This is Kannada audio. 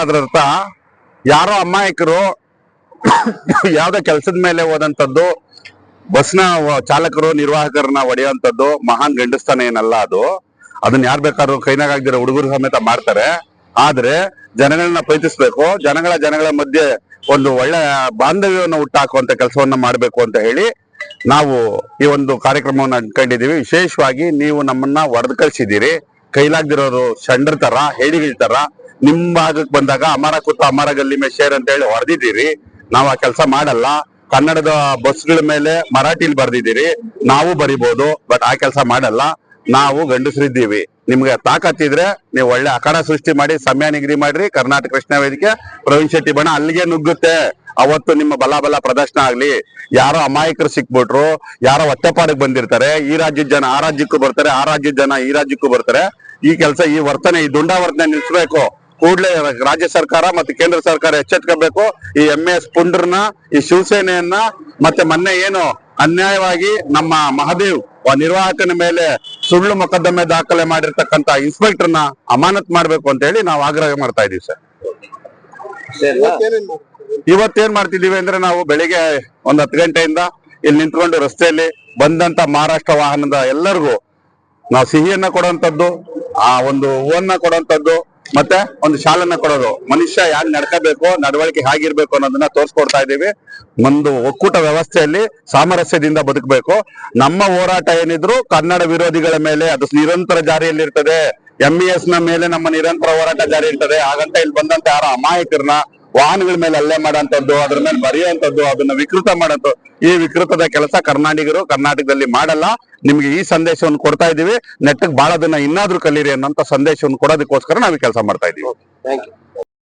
ಅದ್ರ ಅರ್ಥ ಯಾರೋ ಅಮಾಯಕರು ಯಾವ್ದೋ ಕೆಲಸದ ಮೇಲೆ ಹೋದಂತದ್ದು ಬಸ್ನ ಚಾಲಕರು, ನಿರ್ವಾಹಕರನ್ನ ಹೊಡೆಯುವಂಥದ್ದು ಮಹಾನ್ ಗಂಡಸ್ತಾನ ಏನಲ್ಲ ಅದು. ಅದನ್ನ ಯಾರ್ ಬೇಕಾದ್ರೂ ಕೈನಾಗ ಆಗ್ದಿರೋ ಹುಡುಗರು ಸಮೇತ ಮಾಡ್ತಾರೆ. ಆದ್ರೆ ಜನಗಳನ್ನ ಪ್ರೀತಿಸ್ಬೇಕು, ಜನಗಳ ಜನಗಳ ಮಧ್ಯೆ ಒಂದು ಒಳ್ಳೆ ಬಾಂಧವ್ಯವನ್ನು ಹುಟ್ಟಾಕುವಂತ ಕೆಲಸವನ್ನ ಮಾಡ್ಬೇಕು ಅಂತ ಹೇಳಿ ನಾವು ಈ ಒಂದು ಕಾರ್ಯಕ್ರಮವನ್ನು ಅಂದ್ಕೊಂಡಿದ್ದೀವಿ ವಿಶೇಷವಾಗಿ ನೀವು ನಮ್ಮನ್ನ ಹೊಡೆದು ಕಳ್ಸಿದ್ದೀರಿ. ಕೈಲಾಗ್ದಿರೋರು ಷಂಡ್ರ ತರ ಹೇಳಿಗಳ ತರ ನಿಮ್ ಭಾಗಕ್ಕೆ ಬಂದಾಗ ಅಮರ ಕುತ್ತ ಅಮರ ಗಲ್ಲಿ ಮೇ ಶೇರ್ ಅಂತ ಹೇಳಿ ಹೊಡೆದಿದ್ದೀರಿ ನಾವು ಆ ಕೆಲಸ ಮಾಡಲ್ಲ. ಕನ್ನಡದ ಬಸ್ಗಳ ಮೇಲೆ ಮರಾಠಿಲಿ ಬರ್ದಿದ್ದೀರಿ. ನಾವು ಬರಿಬಹುದು ಬಟ್ ಆ ಕೆಲಸ ಮಾಡಲ್ಲ. ನಾವು ಗಂಡಸರಿದ್ದೀವಿ. ನಿಮ್ಗೆ ತಾಕತ್ತಿದ್ರೆ ನೀವು ಒಳ್ಳೆ ಅಖಾಡ ಸೃಷ್ಟಿ ಮಾಡಿ, ಸಮಯ ನಿಗದಿ ಮಾಡ್ರಿ. ಕರ್ನಾಟಕ ಕೃಷ್ಣ ವೇದಿಕೆ, ಪ್ರವೀಣ್ ಶೆಟ್ಟಿ ಬಣ ಅಲ್ಲಿಗೆ ನುಗ್ಗುತ್ತೆ. ಅವತ್ತು ನಿಮ್ಮ ಬಲ ಬಲ ಪ್ರದರ್ಶನ ಆಗ್ಲಿ. ಯಾರೋ ಅಮಾಯಕರು ಸಿಕ್ಬಿಟ್ರು, ಯಾರೋ ಹೊಟ್ಟೆಪಾಡಿಗೆ ಬಂದಿರ್ತಾರೆ. ಈ ರಾಜ್ಯದ ಜನ ಆ ರಾಜ್ಯಕ್ಕೂ ಬರ್ತಾರೆ, ಆ ರಾಜ್ಯದ ಜನ ಈ ರಾಜ್ಯಕ್ಕೂ ಬರ್ತಾರೆ. ಈ ಕೆಲಸ, ಈ ವರ್ತನೆ, ಈ ದುಂಡಾವರ್ತನೆ ನಿಲ್ಸ್ಬೇಕು. ಕೂಡಲೇ ರಾಜ್ಯ ಸರ್ಕಾರ ಮತ್ತೆ ಕೇಂದ್ರ ಸರ್ಕಾರ ಎಚ್ಚೆತ್ಕೋಬೇಕು. ಈ ಎಂ ಎಸ್ ಪುಂಡ್ರನ್ನ, ಈ ಶಿವಸೇನೆಯನ್ನ, ಮತ್ತೆ ಮೊನ್ನೆ ಏನು ಅನ್ಯಾಯವಾಗಿ ನಮ್ಮ ಮಹದೇವ್ ನಿರ್ವಾಹಕನ ಮೇಲೆ ಸುಳ್ಳು ಮೊಕದ್ದಮೆ ದಾಖಲೆ ಮಾಡಿರ್ತಕ್ಕಂತ ಇನ್ಸ್ಪೆಕ್ಟರ್ನ ಅಮಾನತ್ ಮಾಡ್ಬೇಕು ಅಂತ ಹೇಳಿ ನಾವು ಆಗ್ರಹ ಮಾಡ್ತಾ ಇದೀವಿ ಸರ್. ಇವತ್ತೇನ್ ಮಾಡ್ತಿದೀವಿ ಅಂದ್ರೆ ನಾವು ಬೆಳಿಗ್ಗೆ ಒಂದ್ ಹತ್ತು ಗಂಟೆಯಿಂದ ಇಲ್ಲಿ ನಿಂತ್ಕೊಂಡು ರಸ್ತೆಯಲ್ಲಿ ಬಂದಂತ ಮಹಾರಾಷ್ಟ್ರ ವಾಹನದ ಎಲ್ಲರಿಗೂ ನಾವು ಸಿಹಿಯನ್ನ ಕೊಡುವಂತದ್ದು ಆ ಒಂದು ಹೂವನ್ನ ಕೊಡುವಂತದ್ದು ಮತ್ತೆ ಒಂದು ಶಾಲನ್ನ ಕೊಡೋದು. ಮನುಷ್ಯ ಯಾರು ನಡ್ಕೋಬೇಕು, ನಡವಳಿಕೆ ಹೇಗಿರ್ಬೇಕು ಅನ್ನೋದನ್ನ ತೋರಿಸ್ಕೊಡ್ತಾ ಇದೀವಿ ಒಂದು ಒಕ್ಕೂಟ ವ್ಯವಸ್ಥೆಯಲ್ಲಿ ಸಾಮರಸ್ಯದಿಂದ ಬದುಕಬೇಕು. ನಮ್ಮ ಹೋರಾಟ ಏನಿದ್ರು ಕನ್ನಡ ವಿರೋಧಿಗಳ ಮೇಲೆ ಅದು ನಿರಂತರ ಜಾರಿಯಲ್ಲಿರ್ತದೆ. ಎಂಇಎಸ್ನ ಮೇಲೆ ನಮ್ಮ ನಿರಂತರ ಹೋರಾಟ ಜಾರಿ ಇರ್ತದೆ ಹಾಗಂತ ಇಲ್ಲಿ ಬಂದಂತ ಯಾರೋ ಅಮಾಯಕರನ್ನ ವಾಹನಗಳ ಮೇಲೆ ಅಲ್ಲೇ ಮಾಡೋಂಥದ್ದು, ಅದ್ರ ಮೇಲೆ ಬರೆಯುವಂಥದ್ದು, ಅದನ್ನ ವಿಕೃತ ಮಾಡೋದು ಈ ವಿಕೃತದ ಕೆಲಸ ಕರ್ನಾಟಕರು ಕರ್ನಾಟಕದಲ್ಲಿ ಮಾಡಲ್ಲ. ನಿಮ್ಗೆ ಈ ಸಂದೇಶವನ್ನು ಕೊಡ್ತಾ ಇದೀವಿ ನೆಟ್ಟಗ್ ಬಾಳದನ್ನ ಇನ್ನಾದ್ರೂ ಕಲೀರಿ ಅನ್ನೋಂಥ ಸಂದೇಶವನ್ನು ಕೊಡೋದಕ್ಕೋಸ್ಕರ ನಾವು ಕೆಲಸ ಮಾಡ್ತಾ ಇದೀವಿ